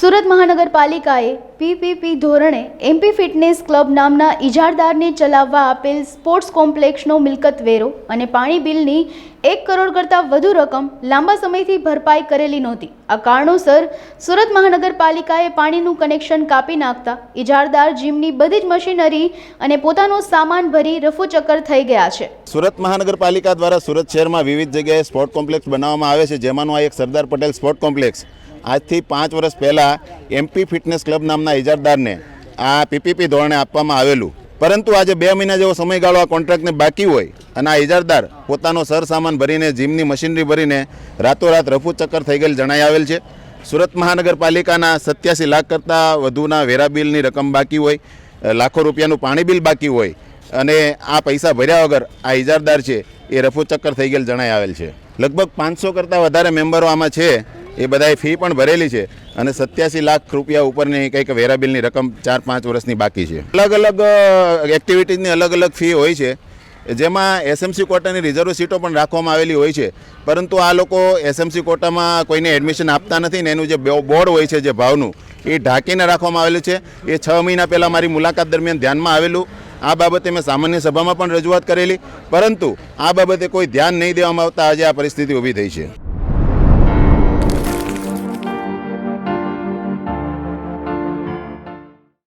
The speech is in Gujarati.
સુરત મહાનગરપાલિકાએ પીપીપી ધોરણે એમપી ફિટનેસ ક્લબ નામના ઇજારદારને ચલાવવા આપેલ સ્પોર્ટ્સ કોમ્પ્લેક્સનો મિલકત વેરો અને પાણી બિલની એક કરોડ કરતાં વધુ રકમ લાંબા સમયથી ભરપાઈ કરેલી નહોતી. આ કારણોસર સુરત મહાનગરપાલિકાએ પાણીનું કનેક્શન કાપી નાખતા ઇજારદાર જીમની બધી જ મશીનરી અને પોતાનો સામાન ભરી રફુચક્કર થઈ ગયા છે. સુરત મહાનગરપાલિકા દ્વારા સુરત શહેરમાં વિવિધ જગ્યાએ સ્પોર્ટ કોમ્પ્લેક્સ બનાવવામાં આવે છે, જેમાંનું આ એક સરદાર પટેલ સ્પોર્ટ કોમ્પ્લેક્સ. આજથી પાંચ વર્ષ પહેલાં એમપી ફિટનેસ ક્લબ નામના ઇજારદારને આ પીપીપી ધોરણે આપવામાં આવેલું. પરંતુ આજે બે મહિના જેવો સમયગાળો આ કોન્ટ્રાક્ટને બાકી હોય અને આ ઇજારદાર પોતાનો સરસામાન ભરીને, જીમની મશીનરી ભરીને રાતોરાત રફુ ચક્કર થઈ ગયેલ જણાઈ આવેલ છે. સુરત મહાનગરપાલિકાના સત્યાસી લાખ કરતાં વધુના વેરા બિલની રકમ બાકી હોય લાખો રૂપિયાનું પાણી બિલ બાકી હોય અને આ પૈસા ભર્યા વગર આ ઇજારદાર છે એ રફુ ચક્કર થઈ ગયેલ જણાઈ આવેલ છે. લગભગ પાંચસો કરતાં વધારે મેમ્બરો આમાં છે. એ બધાએ ફી પણ ભરેલી છે અને સત્યાસી લાખ રૂપિયા ઉપરની કંઈક વેરા બિલની રકમ ચાર પાંચ વર્ષની બાકી છે. અલગ અલગ એક્ટિવિટીઝની અલગ અલગ ફી હોય છે. જેમાં એસએમસી કોટાની રિઝર્વ સીટો પણ રાખવામાં આવેલી હોય છે. પરંતુ આ લોકો એસએમસી કોટામાં કોઈને એડમિશન આપતા નથી ને એનું જે બોર્ડ હોય છે જે ભાવનું, એ ઢાંકીને રાખવામાં આવેલું છે. એ છ મહિના પહેલાં મારી મુલાકાત દરમિયાન ધ્યાનમાં આવેલું. આ બાબતે મેં સામાન્ય સભામાં પણ રજૂઆત કરેલી. પરંતુ આ બાબતે કોઈ ધ્યાન નહીં દેવામાં આવતા આજે આ પરિસ્થિતિ ઊભી થઈ છે.